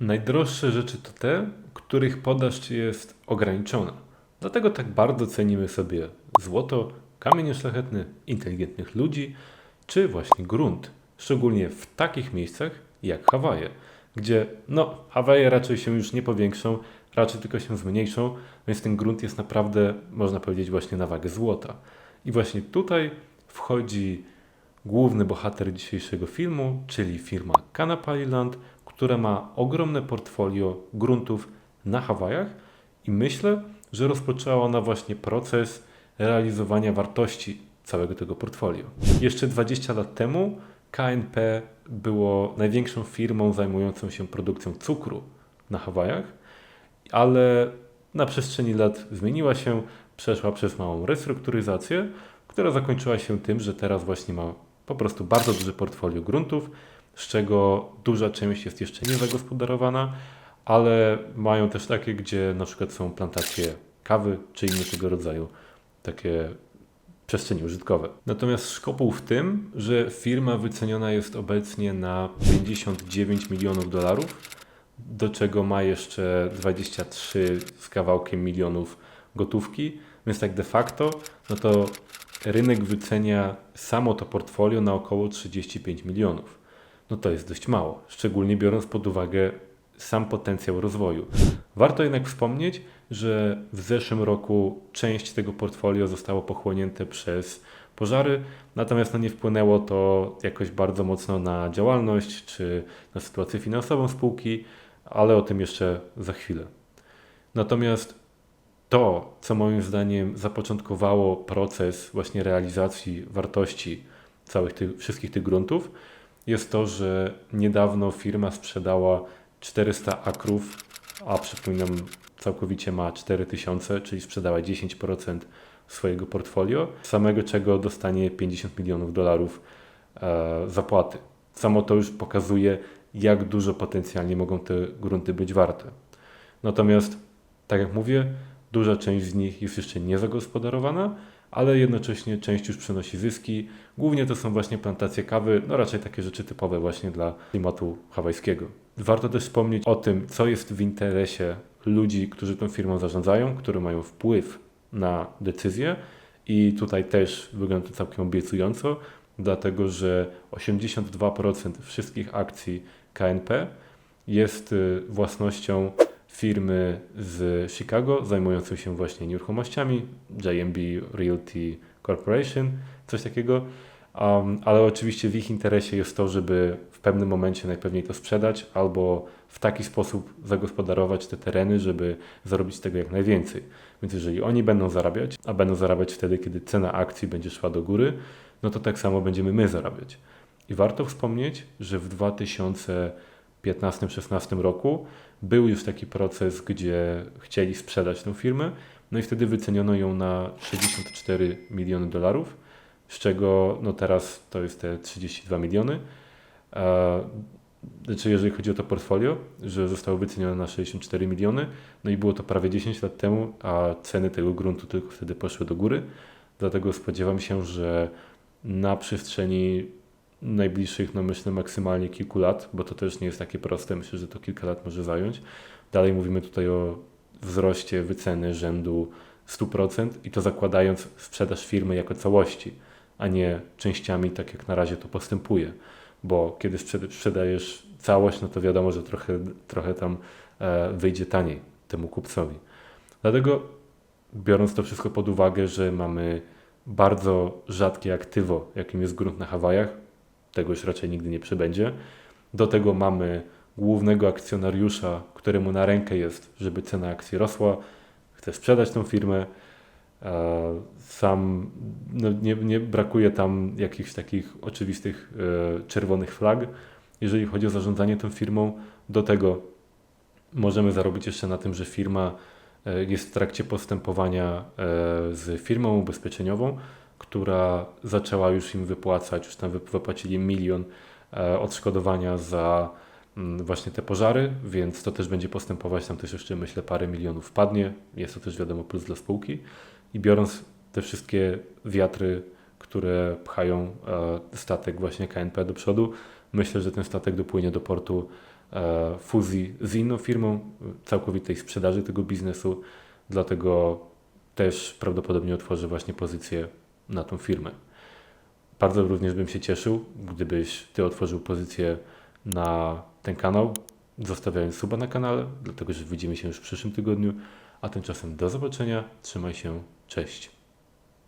Najdroższe rzeczy to te, których podaż jest ograniczona. Dlatego tak bardzo cenimy sobie złoto, kamienie szlachetne, inteligentnych ludzi, czy właśnie grunt. Szczególnie w takich miejscach jak Hawaje, gdzie no, Hawaje raczej się już nie powiększą, raczej tylko się zmniejszą, więc ten grunt jest naprawdę, można powiedzieć, właśnie na wagę złota. I właśnie tutaj wchodzi główny bohater dzisiejszego filmu, czyli firma Canapa Island, która ma ogromne portfolio gruntów na Hawajach i myślę, że rozpoczęła ona właśnie proces realizowania wartości całego tego portfolio. Jeszcze 20 lat temu KNP było największą firmą zajmującą się produkcją cukru na Hawajach, ale na przestrzeni lat zmieniła się, przeszła przez małą restrukturyzację, która zakończyła się tym, że teraz właśnie ma po prostu bardzo duże portfolio gruntów, z czego duża część jest jeszcze niezagospodarowana, ale mają też takie, gdzie na przykład są plantacje kawy czy inne tego rodzaju takie przestrzenie użytkowe. Natomiast szkopuł w tym, że firma wyceniona jest obecnie na 59 milionów dolarów, do czego ma jeszcze 23 z kawałkiem milionów gotówki, więc tak de facto, no to rynek wycenia samo to portfolio na około 35 milionów. No to jest dość mało, szczególnie biorąc pod uwagę sam potencjał rozwoju. Warto jednak wspomnieć, że w zeszłym roku część tego portfolio zostało pochłonięte przez pożary, natomiast no nie wpłynęło to jakoś bardzo mocno na działalność czy na sytuację finansową spółki, ale o tym jeszcze za chwilę. Natomiast to, co moim zdaniem zapoczątkowało proces właśnie realizacji wartości całych tych, wszystkich tych gruntów, jest to, że niedawno firma sprzedała 400 akrów, a przypominam, całkowicie ma 4000, czyli sprzedała 10% swojego portfolio, samego czego dostanie 50 milionów dolarów e, zapłaty. Samo to już pokazuje, jak dużo potencjalnie mogą te grunty być warte. Natomiast, tak jak mówię, duża część z nich jest jeszcze niezagospodarowana, ale jednocześnie część już przynosi zyski. Głównie to są właśnie plantacje kawy, no raczej takie rzeczy typowe właśnie dla klimatu hawajskiego. Warto też wspomnieć o tym, co jest w interesie ludzi, którzy tą firmą zarządzają, którzy mają wpływ na decyzje i tutaj też wygląda to całkiem obiecująco, dlatego że 82% wszystkich akcji KNP jest y, własnością firmy z Chicago zajmującej się właśnie nieruchomościami, JMB Realty Corporation, coś takiego. Um, ale oczywiście w ich interesie jest to, żeby w pewnym momencie najpewniej to sprzedać albo w taki sposób zagospodarować te tereny, żeby zarobić tego jak najwięcej. Więc jeżeli oni będą zarabiać, a będą zarabiać wtedy, kiedy cena akcji będzie szła do góry, no to tak samo będziemy my zarabiać. I warto wspomnieć, że w 2015-16 roku był już taki proces, gdzie chcieli sprzedać tę firmę, no i wtedy wyceniono ją na 64 miliony dolarów, z czego no teraz to jest te 32 miliony. Znaczy, jeżeli chodzi o to portfolio, że zostało wycenione na 64 miliony, no i było to prawie 10 lat temu, a ceny tego gruntu tylko wtedy poszły do góry. Dlatego spodziewam się, że na przestrzeni najbliższych, no myślę, maksymalnie kilku lat, bo to też nie jest takie proste, myślę, że to kilka lat może zająć. Dalej mówimy tutaj o wzroście wyceny rzędu 100% i to zakładając sprzedaż firmy jako całości, a nie częściami, tak jak na razie to postępuje. Bo kiedy sprzedajesz całość, no to wiadomo, że trochę, trochę tam e, wyjdzie taniej temu kupcowi. Dlatego, biorąc to wszystko pod uwagę, że mamy bardzo rzadkie aktywo, jakim jest grunt na Hawajach, tego już raczej nigdy nie przybędzie. Do tego mamy głównego akcjonariusza, któremu na rękę jest, żeby cena akcji rosła, chce sprzedać tą firmę. E, sam no nie, nie brakuje tam jakichś takich oczywistych e, czerwonych flag, jeżeli chodzi o zarządzanie tą firmą. Do tego możemy zarobić jeszcze na tym, że firma e, jest w trakcie postępowania z firmą ubezpieczeniową, która zaczęła już im wypłacać, już tam wypłacili milion e, odszkodowania za mm, właśnie te pożary, więc to też będzie postępować, tam też jeszcze myślę parę milionów wpadnie, jest to też wiadomo plus dla spółki. I biorąc te wszystkie wiatry, które pchają e, statek właśnie KNP do przodu, myślę, że ten statek dopłynie do portu e, fuzji z inną firmą, całkowitej sprzedaży tego biznesu, dlatego też prawdopodobnie otworzę właśnie pozycję na tą firmę. Bardzo również bym się cieszył, gdybyś Ty otworzył pozycję na ten kanał, zostawiając suba na kanale, dlatego że widzimy się już w przyszłym tygodniu, a tymczasem do zobaczenia, trzymaj się, cześć.